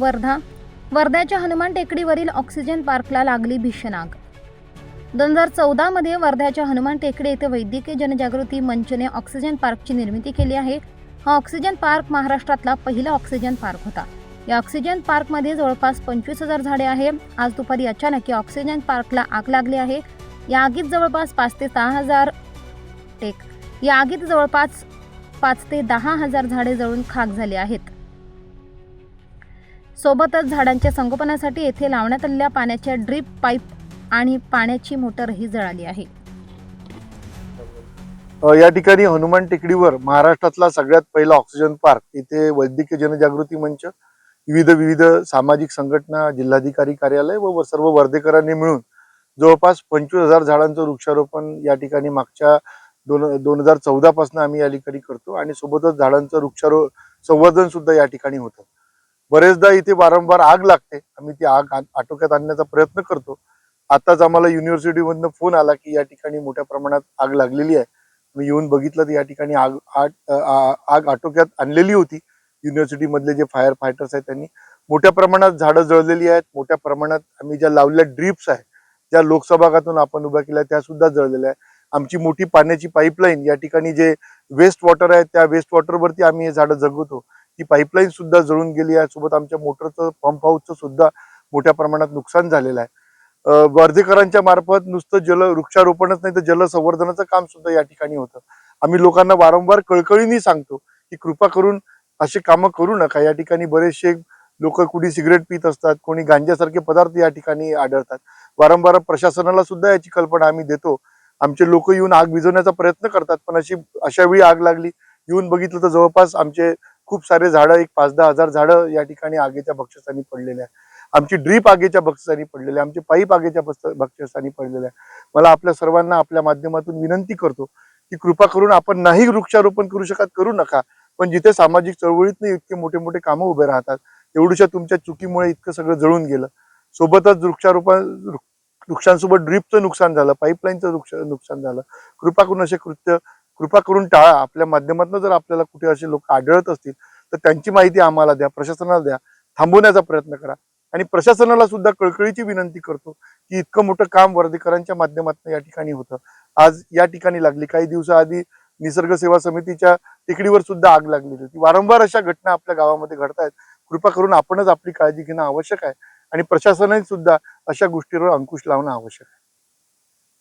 वर्धा. वर्ध्याच्या हनुमान टेकडीवरील ऑक्सिजन पार्कला लागली भीषण आग दोन हजार चौदामध्ये वर्ध्याच्या हनुमान टेकडी येथे वैद्यकीय जनजागृती मंचने ऑक्सिजन पार्कची निर्मिती केली आहे. हा ऑक्सिजन पार्क महाराष्ट्रातला पहिला ऑक्सिजन पार्क होता. या ऑक्सिजन पार्कमध्ये जवळपास पंचवीस हजार झाडे आहे. आज दुपारी अचानक या ऑक्सिजन पार्कला आग लागली आहे. या आगीत जवळपास पाच ते सहा हजार टेक या आगीत जवळपास पाच ते दहा हजार झाडे जळून खाक झाली आहेत. सोबतच झाडांच्या संगोपनासाठी येथे लावण्यात आलेल्या पाण्याच्या ड्रीप पाईप आणि पाण्याची मोटरही जळाली आहे. या ठिकाणी हनुमान टेकडीवर महाराष्ट्रातला सगळ्यात पहिला ऑक्सिजन पार्क इथे वैद्यकीय जनजागृती मंच विविध विविध सामाजिक संघटना जिल्हाधिकारी कार्यालय व सर्व वर्धेकरांनी मिळून जवळपास पंचवीस हजार झाडांचं वृक्षारोपण या ठिकाणी मागच्या दोन दोन हजार चौदा पासून आम्ही या ठिकाणी करतो आणि सोबतच झाडांचं वृक्षारो संवर्धन सुद्धा या ठिकाणी होतं. बरेचदा इथे वारंवार आग लागते. आम्ही ती आग आटोक्यात आणण्याचा प्रयत्न करतो. आताच आम्हाला युनिव्हर्सिटीमधनं फोन आला की या ठिकाणी मोठ्या प्रमाणात आग लागलेली आहे. मी येऊन बघितलं तर या ठिकाणी आग आग आग आटोक्यात आणलेली होती. युनिव्हर्सिटी मधले जे फायर फायटर्स आहेत त्यांनी. मोठ्या प्रमाणात झाडं जळलेली आहेत. मोठ्या प्रमाणात आम्ही ज्या लावलेल्या ड्रिप्स आहेत ज्या लोकसभागातून आपण उभ्या केल्या त्या सुद्धा जळलेल्या आहेत. आमची मोठी पाण्याची पाईपलाईन या ठिकाणी जे वेस्ट वॉटर आहे त्या वेस्ट वॉटरवरती आम्ही हे झाडं जगवतो. ती पाईपलाईन सुद्धा जळून गेली आहे. सोबत आमच्या मोटरचं पंप हाऊसचं सुद्धा मोठ्या प्रमाणात नुकसान झालेलं आहे. वर्धेकरांच्या मार्फत नुसतं जल वृक्षारोपणच नाही तर जल संवर्धनाचं काम सुद्धा या ठिकाणी होतं. आम्ही लोकांना वारंवार कळकळीने सांगतो की कृपा करून असे कामं करू नका. या ठिकाणी बरेचसे लोक कुणी सिगरेट पित असतात कोणी गांज्यासारखे पदार्थ या ठिकाणी आढळतात. वारंवार प्रशासनाला सुद्धा याची कल्पना आम्ही देतो. आमचे लोक येऊन आग विझवण्याचा प्रयत्न करतात पण अशी अशा वेळी आग लागली. येऊन बघितलं तर जवळपास आमचे खूप सारे झाडं एक पाच दहा हजार झाडं या ठिकाणी आगीच्या भक्षस्थानी पडलेले आहे आमची ड्रीप आगीच्या भक्षस्थानी पडलेली आहे आमचे पाईप आगीच्या भक्षस्थानी पडलेले आहे मला आपल्या सर्वांना आपल्या माध्यमातून विनंती करतो की कृपा करून आपण नाही वृक्षारोपण करू शकत करू नका. पण जिथे सामाजिक चळवळीतनं इतके मोठे मोठे कामं उभे राहतात. एवढ्याशा तुमच्या चुकीमुळे इतकं सगळं जळून गेलं. सोबतच वृक्षारोपण वृक्षांसोबत ड्रीपचं नुकसान झालं पाईपलाईनचं वृक्ष नुकसान झालं. कृपा करून असे कृत्य कृपा करून टाळा. आपल्या माध्यमातून जर आपल्याला कुठे असे लोक आढळत असतील तर त्यांची माहिती आम्हाला द्या प्रशासनाला द्या. थांबवण्याचा प्रयत्न करा. आणि प्रशासनाला सुद्धा कळकळीची विनंती करतो की इतकं मोठं काम वर्धेकरांच्या माध्यमातून या ठिकाणी होतं. आज या ठिकाणी लागली. काही दिवसाआधी निसर्ग सेवा समितीच्या टेकडीवर सुद्धा आग लागली होती. वारंवार अशा घटना आपल्या गावामध्ये घडतायत. कृपा करून आपणच आपली काळजी घेणं आवश्यक आहे. आणि प्रशासनाने सुद्धा अशा गोष्टीवर अंकुश लावणं आवश्यक आहे.